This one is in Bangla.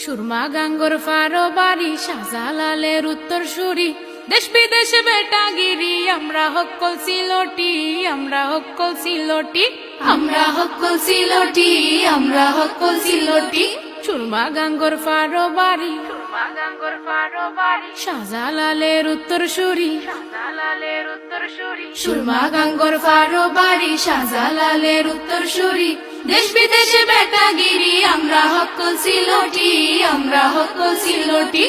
সুরমা গাঙ্গর ফারো বাড়ি, শাহজালালের উত্তর সুরি দেশ বিদেশে বেটাগিরি, আমরা হক্কল সিলটি, আমরা হক্কল সিলটি। আমরা হক্কল সিলটি, আমরা হক্কল সিলটি। সুরমা গাঙ্গর ফারো বাড়ি শাহজালালের উত্তর সুরি সুরমা গাঙ্গর ফারো বাড়ি, শাহজালালের উত্তর সুরি দেশ বিদেশে বেটাগিরি আমরা হকল সিলোটি আমরা হকল সিলটি